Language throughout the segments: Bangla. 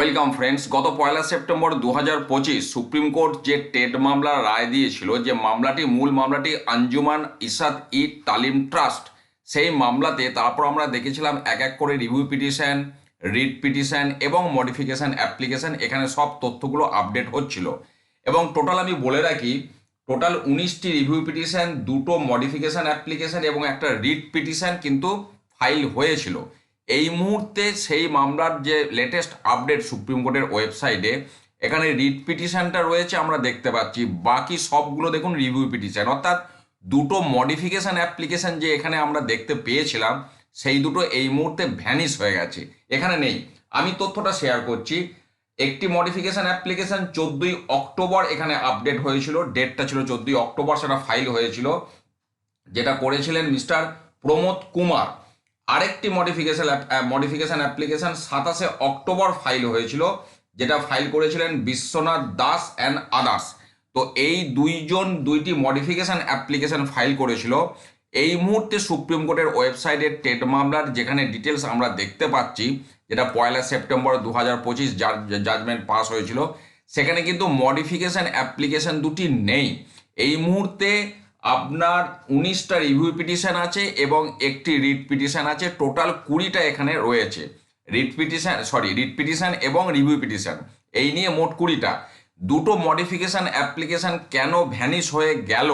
ওয়েলকাম ফ্রেন্ডস গত পয়লা সেপ্টেম্বর দু হাজার পঁচিশ সুপ্রিম কোর্ট যে টেট মামলার রায় দিয়েছিল, যে মামলাটি, মূল মামলাটি আঞ্জুমান ইসাদ ই তালিম ট্রাস্ট, সেই মামলাতে তারপর আমরা দেখেছিলাম এক এক করে রিভিউ পিটিশন রিট পিটিশন এবং মডিফিকেশন অ্যাপ্লিকেশন এখানে সব তথ্যগুলো আপডেট হচ্ছিল। এবং টোটাল আমি বলে রাখি টোটাল উনিশটি রিভিউ পিটিশন দুটো মডিফিকেশন অ্যাপ্লিকেশন এবং একটা রিট পিটিশন কিন্তু ফাইল হয়েছিল। এই মুহূর্তে সেই মামলার যে লেটেস্ট আপডেট সুপ্রিম কোর্টের ওয়েবসাইটে এখানে রিট পিটিশনটা রয়েছে, আমরা দেখতে পাচ্ছি। বাকি সবগুলো দেখুন রিভিউ পিটিশন অর্থাৎ দুটো মডিফিকেশন অ্যাপ্লিকেশন যে এখানে আমরা দেখতে পেয়েছিলাম, সেই দুটো এই মুহূর্তে ভ্যানিশ হয়ে গেছে। এখানে নেই। আমি তথ্যটা শেয়ার করছি। একটি মডিফিকেশন অ্যাপ্লিকেশন চোদ্দই অক্টোবর এখানে আপডেট হয়েছিল ডেটটা ছিল চোদ্দই অক্টোবর, সেটা ফাইল হয়েছিল, যেটা করেছিলেন মিস্টার প্রমোদ কুমার। আরেকটি মডিফিকেশন মডিফিকেশন অ্যাপ্লিকেশন সাতাশে অক্টোবর ফাইল হয়েছিল, যেটা ফাইল করেছিলেন বিশ্বনাথ দাস অ্যান্ড আদার্স তো এই দুইজন, দুইটি মডিফিকেশন অ্যাপ্লিকেশন ফাইল করেছিল। এই মুহূর্তে সুপ্রিম কোর্টের ওয়েবসাইটে টেট মামলার যেখানে ডিটেলস আমরা দেখতে পাচ্ছি, যেটা পয়লা সেপ্টেম্বর দু হাজার পঁচিশ জাজমেন্ট পাস হয়েছিল, সেখানে কিন্তু মডিফিকেশন অ্যাপ্লিকেশন দুটি নেই। এই মুহূর্তে আপনার উনিশটা রিভিউ পিটিশন আছে এবং একটি রিট পিটিশন আছে। টোটাল কুড়িটা এখানে রয়েছে। Writ petition sorry writ petition এবং রিভিউ পিটিশন এই নিয়ে মোট কুড়িটা। দুটো মডিফিকেশান অ্যাপ্লিকেশন কেন ভ্যানিশ হয়ে গেল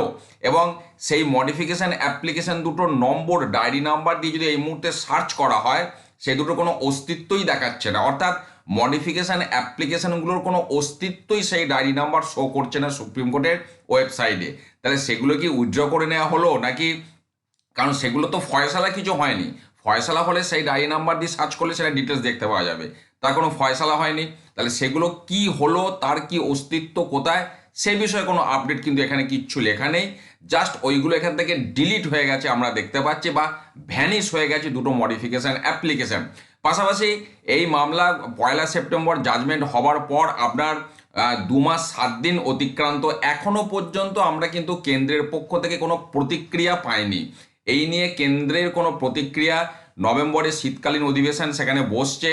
এবং সেই মডিফিকেশান অ্যাপ্লিকেশন দুটোর নম্বর ডায়েরি নাম্বার দিয়ে যদি এই মুহূর্তে সার্চ করা হয়, সে দুটো কোনো অস্তিত্বই দেখাচ্ছে না। অর্থাৎ মডিফিকেশন অ্যাপ্লিকেশানগুলোর কোনো অস্তিত্বই সেই ডায়েরি নাম্বার শো করছে না সুপ্রিম কোর্টের ওয়েবসাইটে। তাহলে সেগুলো কি উইথড্র করে নেওয়া হলো নাকি? কারণ সেগুলো তো ফয়সালা কিছু হয়নি। ফয়সালা হলে সেই ডায়েরি নাম্বার দিয়ে সার্চ করলে সেটা ডিটেলস দেখতে পাওয়া যাবে। তার কোনো ফয়সালা হয়নি। তাহলে সেগুলো কি হলো? তার কি অস্তিত্ব কোথায়? সে বিষয়ে কোনো আপডেট কিন্তু এখানে কিচ্ছু লেখা নেই। জাস্ট ওইগুলো এখান থেকে ডিলিট হয়ে গেছে আমরা দেখতে পাচ্ছি বা ভ্যানিশ হয়ে গেছে দুটো মডিফিকেশান অ্যাপ্লিকেশান পাশাপাশি এই মামলা পয়লা সেপ্টেম্বর জাজমেন্ট হবার পর আপনার দু মাস সাত দিন অতিক্রান্ত। এখনও পর্যন্ত আমরা কিন্তু কেন্দ্রের পক্ষ থেকে কোনো প্রতিক্রিয়া পাইনি। এই নিয়ে কেন্দ্রের কোনো প্রতিক্রিয়া নভেম্বরে শীতকালীন অধিবেশন সেখানে বসছে।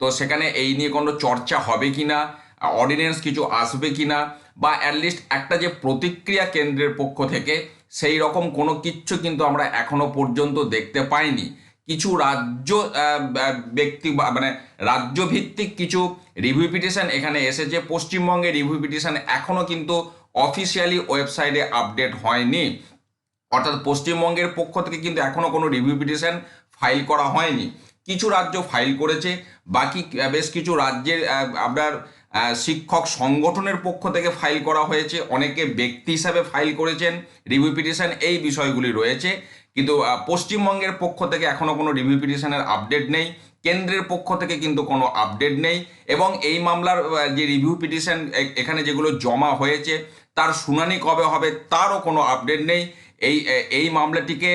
তো সেখানে এই নিয়ে কোনো চর্চা হবে কি না অর্ডিন্যান্স কিছু আসবে কি না বা অ্যাটলিস্ট একটা যে প্রতিক্রিয়া কেন্দ্রের পক্ষ থেকে সেই রকম কোনো কিচ্ছু কিন্তু আমরা এখনও পর্যন্ত দেখতে পাইনি। কিছু রাজ্য ব্যক্তি মানে রাজ্যভিত্তিক কিছু রিভিউ পিটিশন এখানে এসেছে। পশ্চিমবঙ্গে রিভিউ পিটিশন এখনও কিন্তু অফিসিয়ালি ওয়েবসাইটে আপডেট হয়নি। অর্থাৎ পশ্চিমবঙ্গের পক্ষ থেকে কিন্তু এখনও কোনো রিভিউ পিটিশন ফাইল করা হয়নি। কিছু রাজ্য ফাইল করেছে, বাকি বেশ কিছু রাজ্যের আপনার শিক্ষক সংগঠনের পক্ষ থেকে ফাইল করা হয়েছে। অনেকে ব্যক্তি হিসাবে ফাইল করেছেন। রিভিউ পিটিশন এই বিষয়গুলি রয়েছে। কিন্তু পশ্চিমবঙ্গের পক্ষ থেকে এখনও কোনো রিভিউ পিটিশনের আপডেট নেই। কেন্দ্রের পক্ষ থেকে কিন্তু কোনো আপডেট নেই। এবং এই মামলার যে রিভিউ পিটিশন এখানে যেগুলো জমা হয়েছে, তার শুনানি কবে হবে তারও কোনো আপডেট নেই। এই এই মামলাটিকে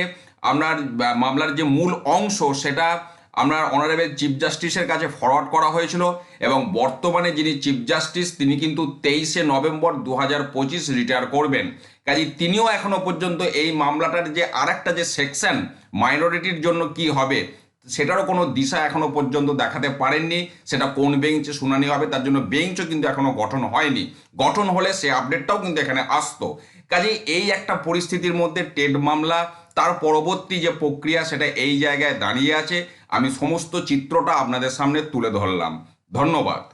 আপনার মামলার যে মূল অংশ, সেটা আপনার অনারেবল চিফ জাস্টিসের কাছে ফরওয়ার্ড করা হয়েছিল এবং বর্তমানে যিনি চিফ জাস্টিস, তিনি কিন্তু তেইশে নভেম্বর দু হাজার পঁচিশ রিটায়ার করবেন। কাজে তিনিও এখনও পর্যন্ত এই মামলাটার যে আরেকটা যে সেকশন মাইনরিটির জন্য কি হবে, সেটারও কোনো দিশা এখনও পর্যন্ত দেখাতে পারেননি। সেটা কোন বেঞ্চে শুনানি হবে, তার জন্য বেঞ্চও কিন্তু এখনও গঠন হয়নি। গঠন হলে সে আপডেটটাও কিন্তু এখানে আসতো। কাজেই এই একটা পরিস্থিতির মধ্যে টেড মামলা তার পরবর্তী যে প্রক্রিয়া সেটা এই জায়গায় দাঁড়িয়ে আছে। আমি সমস্ত চিত্রটা আপনাদের সামনে তুলে ধরলাম। ধন্যবাদ।